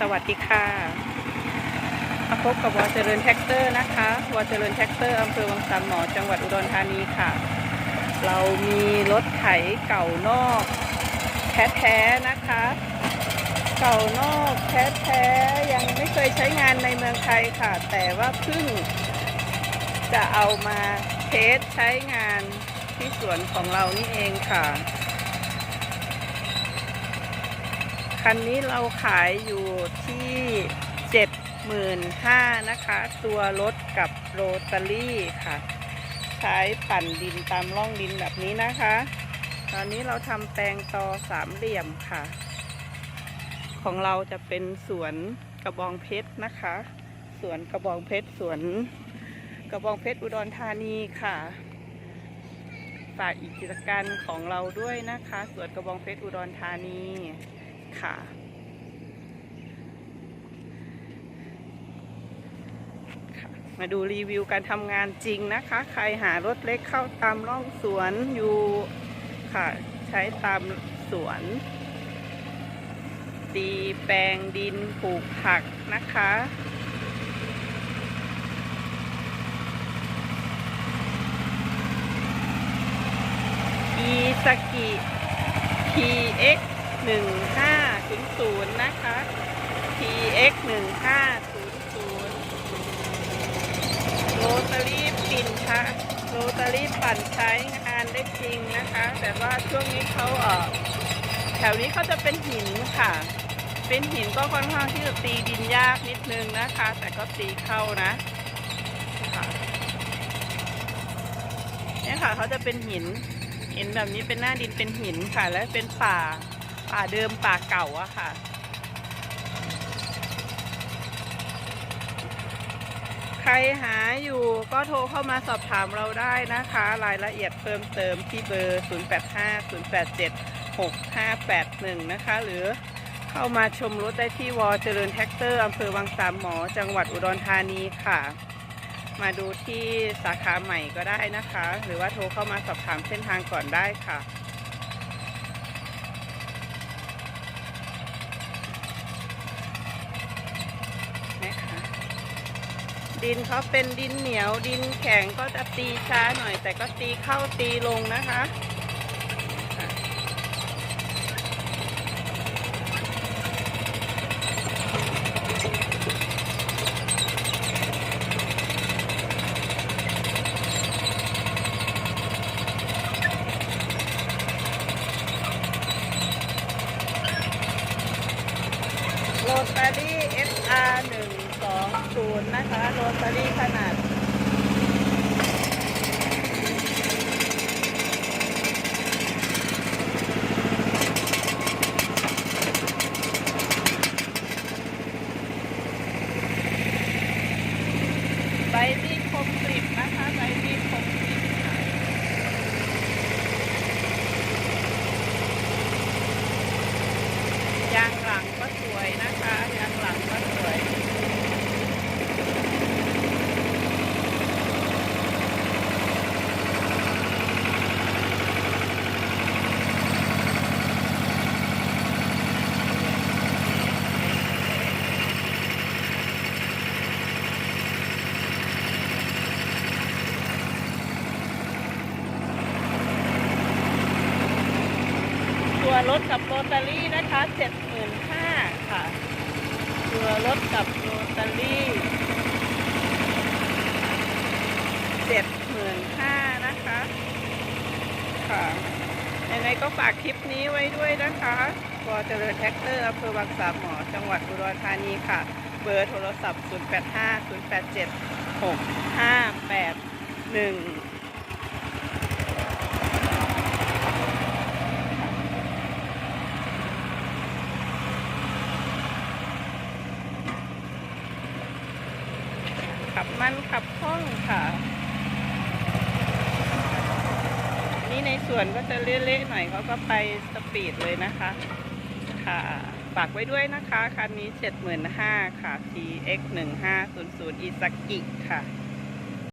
สวัสดีค่ะมาพบกับวอเจริญแท็กเตอร์นะคะวอเจริญแท็กเตอร์อำเภอวังสามหมอจังหวัดอุดรธานีค่ะ เรามีรถไถเก่านอกแท้ๆนะคะ เก่านอกแท้ๆยังไม่เคยใช้งานในเมืองไทยค่ะ แต่ว่าเพิ่งจะเอามาเทสใช้งานที่สวนของเรานี่เองค่ะ คันนี้เราขายอยู่ที่เจ็ดหมื่นห้านะคะ ตัวรถกับโรตารี่ค่ะ ใช้ปั่นดินตามร่องดินแบบนี้นะคะ ตอนนี้เราทำแปลงตอสามเหลี่ยมค่ะ ของเราจะเป็นสวนกระบองเพชรนะคะ สวนกระบองเพชรสวนกระบองเพชรอุดรธานีค่ะฝากอีกกิจการของเราด้วยนะคะ สวนกระบองเพชรอุดรธานี ค่ะ มาดูรีวิวการทำงานจริงนะคะ ใครหารถเล็กเข้าตามร่องสวนอยู่ค่ะ ใช้ตามสวนตีแปลงดินปลูกผักนะคะอีสกิ PX 1 5 0 0 นะคะ PX 1 5 0 0โรตารี่ปิ่นค่ะโรตารี่ปั่นใช้งานได้จริงนะคะ แต่ว่าช่วงนี้เขาเออแถวนี้เขาจะเป็นหินค่ะ เป็นหินก็ค่อนข้างที่จะตีดินยากนิดนึงนะคะ แต่ก็ตีเข้านะเนี่ยค่ะเขาจะเป็นหินหินแบบนี้เป็นหน้าดินเป็นหินค่ะ และเป็นป่า ป่าเดิมป่าเก่าอะค่ะ ใครหาอยู่ก็โทรเข้ามาสอบถามเราได้นะคะ รายละเอียดเพิ่มเติมที่เบอร์ 0850876581 นะคะ หรือเข้ามาชมรถได้ที่วอเจริญแท็กเตอร์อำเภอวังสามหมอ จังหวัดอุดรธานีค่ะ มาดูที่สาขาใหม่ก็ได้นะคะ หรือว่าโทรเข้ามาสอบถามเส้นทางก่อนได้ค่ะนะคะ ดินเขาเป็นดินเหนียวดินแข็งก็จะตีช้าหน่อย แต่ก็ตีเข้าตีลงนะคะค่ะโรตารี่ SR 1 2 0 นะคะโรตารี่ขนาดใบมีดคมกริบนะคะใบมีดคมกริบยางหลังก็สวยนะคะ ยางหลังก็สวย ตัว รถกับโรตารี่นะคะเจ็ดหมื่นห้าค่ะ ตัวรถกับโรตารี่เจ็ดหมื่นห้านะคะค่ะยังไงก็ฝากคลิปนี้ไว้ด้วยนะคะวอเจริญแท็กเตอร์อำเภอบางสามหมอ จังหวัดอุดรธานีค่ะ เบอร์โทรศัพท์ 0 8 5 0 8 7 6 5 8 1 มันขับคล่องค่ะ นี่ในสวนก็จะเละๆหน่อยเขาก็ไปสปีดเลยนะคะ ค่ะฝากไว้ด้วยนะคะ คันนี้ 75,000ค่ะ TX 1 5 0 0อิซากิค่ะ